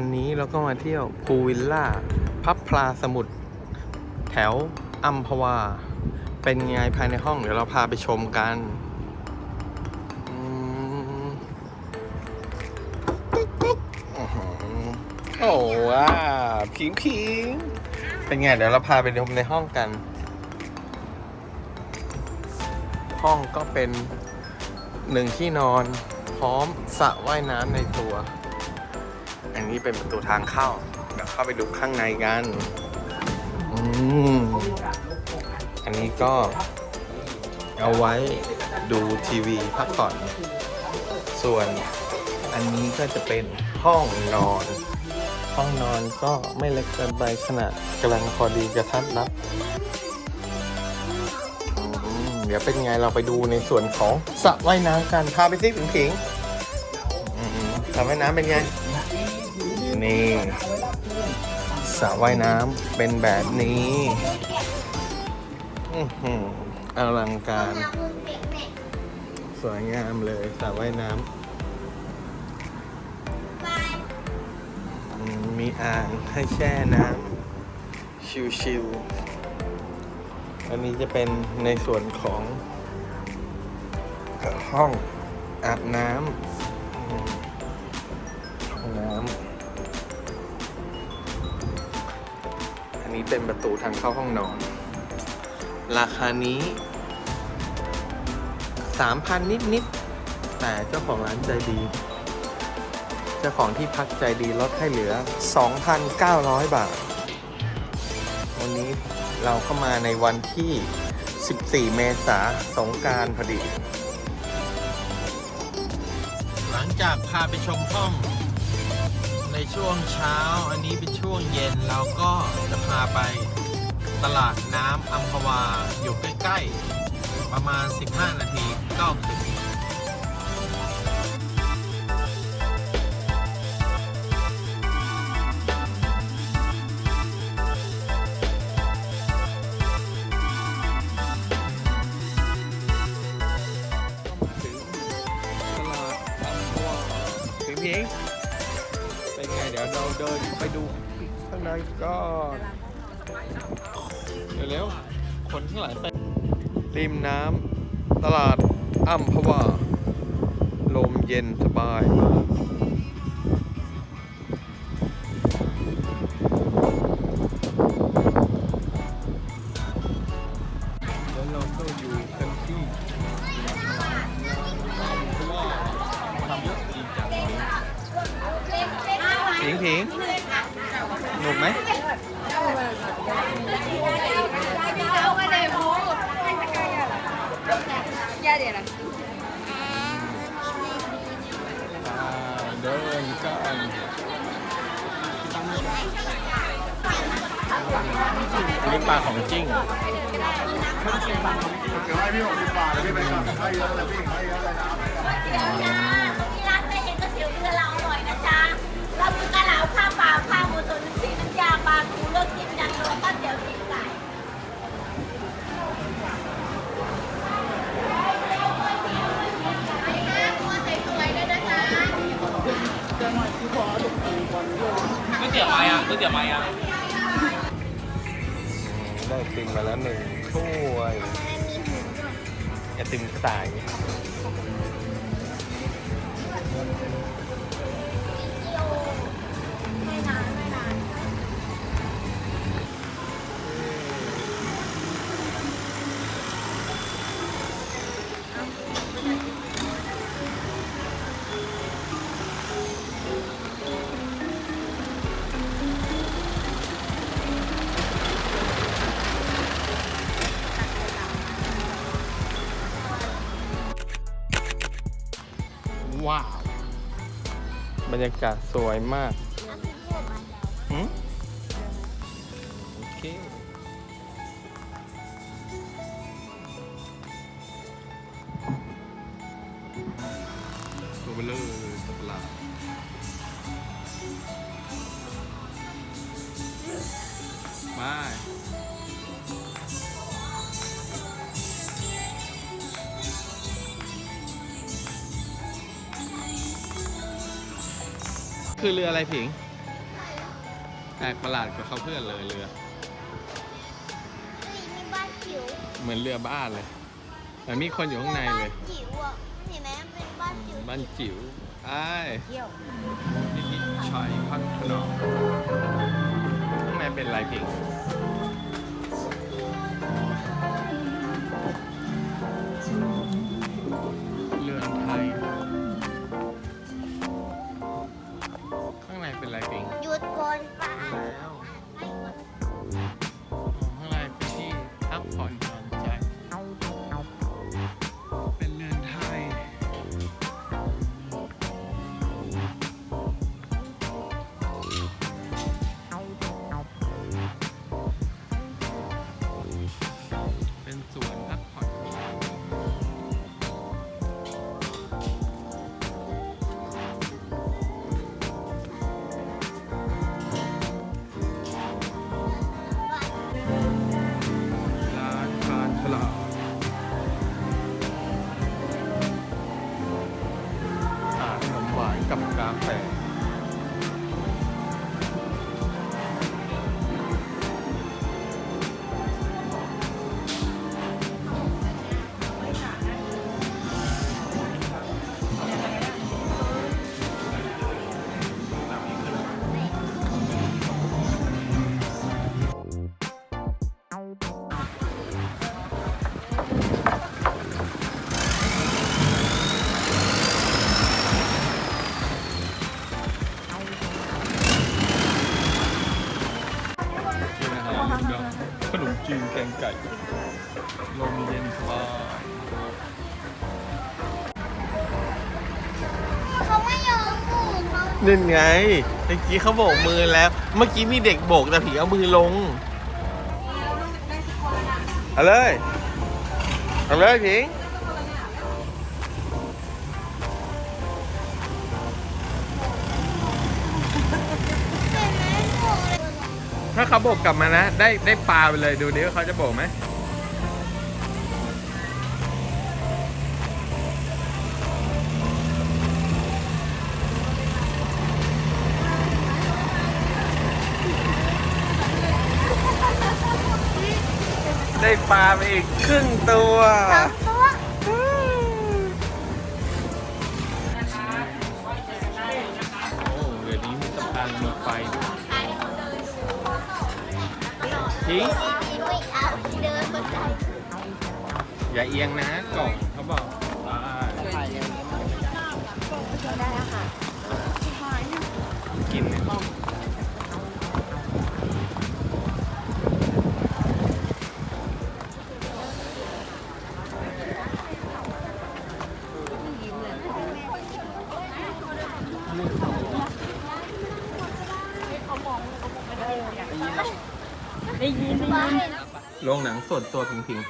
วันนี้เราก็มาเที่ยวพูวิลล่า พับพลาสมุทรแถวอัมพวา เป็นไงภายในห้อง เดี๋ยวเราพาไปชมกันอืมอื้อหือโอ้ว้าพิงพิงเป็นไง เดี๋ยวเราพาไปชมในห้องกัน ห้องก็เป็นหนึ่งที่นอน พร้อมสระว่ายน้ำในตัว อันนี้เป็นประตูทางเข้าเดี๋ยวเข้าไปดูข้างในกันอืมอันนี้ก็เอาไว้ดูทีวีพักผ่อน ส่วนอันนี้ก็จะเป็นห้องนอน ห้องนอนก็ไม่เล็กเกินไปขนาดกำลังพอดีกระทัดรัดเดี๋ยวเป็นไงเราไปดูในส่วนของสระว่ายน้ำกันพาไปซิผิงผิง ระว่ายน้ำเป็นไง นี่สระว่ายน้ำเป็นแบบนี้อือหืออลังการ สวยงามเลยสระว่ายน้ำมมีอ่างให้แช่น้ำชิวๆอันนี้จะเป็นในส่วนของห้องอาบน้ำ นนี้เป็นประตูทางเข้าห้องนอน ราคานี้ 3,000 นิดนิดๆแต่เจ้าของร้านใจดี เจ้าของที่พักใจดีลดให้เหลือ 2,900 บาท วันนี้เราเข้ามาในวันที่ 14 เมษาสงกรารพอดี หลังจากพาไปชมห้อง ในช่วงเช้าอันนี้เป็นช่วงเย็นเราก็จะพาไปตลาดน้ำอัมพวาอยู่ใกล้ๆ ประมาณ 15 นาทีก็ถึงถึง นเข้าไปดูข้างในก็เร็วๆคนข้างหลังไปริมน้ำตลาดอัมพวาลมเย็นสบายมากแล้วเราก็อยู่กันที่ ผิงผิงหนุกไหมเดินกันอันนี้ปลาของจริงเดี๋ยวให้พี่หกสิบบาทเลยพี่ไปก่อนให้เยอะเลยพี่ให้เยอะเลยนะ ได้ติมมาแล้วหนึ่งถ้วยไอติมสายว้ บรรยากาศสวยมากหืมโอเคตัวเบลเลอร์ตลาดบา คือเรืออะไรผิงแปลกประหลาดกว่าเขาเพื่อนเลยเรือเฮ้ยมีบ้านจิ๋วเหมือนเรือบ้านเลย แต่มีคนอยู่ข้างในเลย บ้านจิ๋วอะเห็นไหมมันเป็นบ้านจิ๋วบ้านจิ๋วไอ้เที่ยวพิพิธชัยพัฒนาข้างในเป็นอะไรพิง นั่นไงเมื่อกี้เขาโบกมือแล้ว เมื่อกี้มีเด็กโบกแต่ผีเอามือลง เอาเลย เอาเลยผิงถ้าเขาโบกกลับมานะ ได้ได้ปลาไปเลยดูดิว่าเขาจะโบกไหม ได้ปลาไปอีกครึ่งตัวสองตัวโอ้เดี๋ยวนี้มีสะพานมีไฟด้วยทิ้งไม่เอาเดินบนไดอย่าเอียงนะกล่องเขาบอกได้กิน โรงหนังส่วนตัวพิงๆ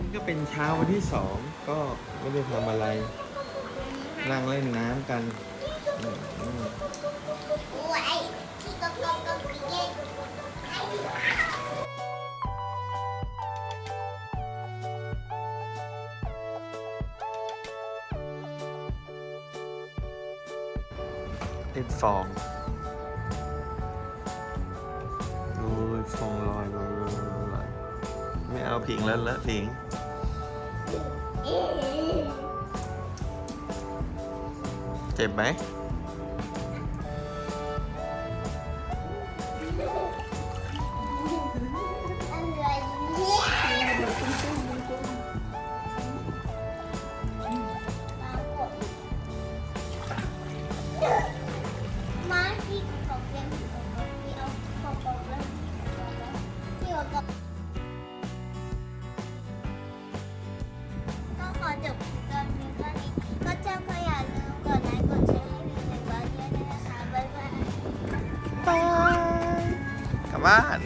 นี่ก็เป็นเช้าวันที่สองก็ไม่ได้ทำอะไร นั่งเล่นน้ำกัน เล่นฟองดูฟองลอยลอยลอยลอยลอยไม่เอาผิงแล้วละผิงเจ็บไหม ห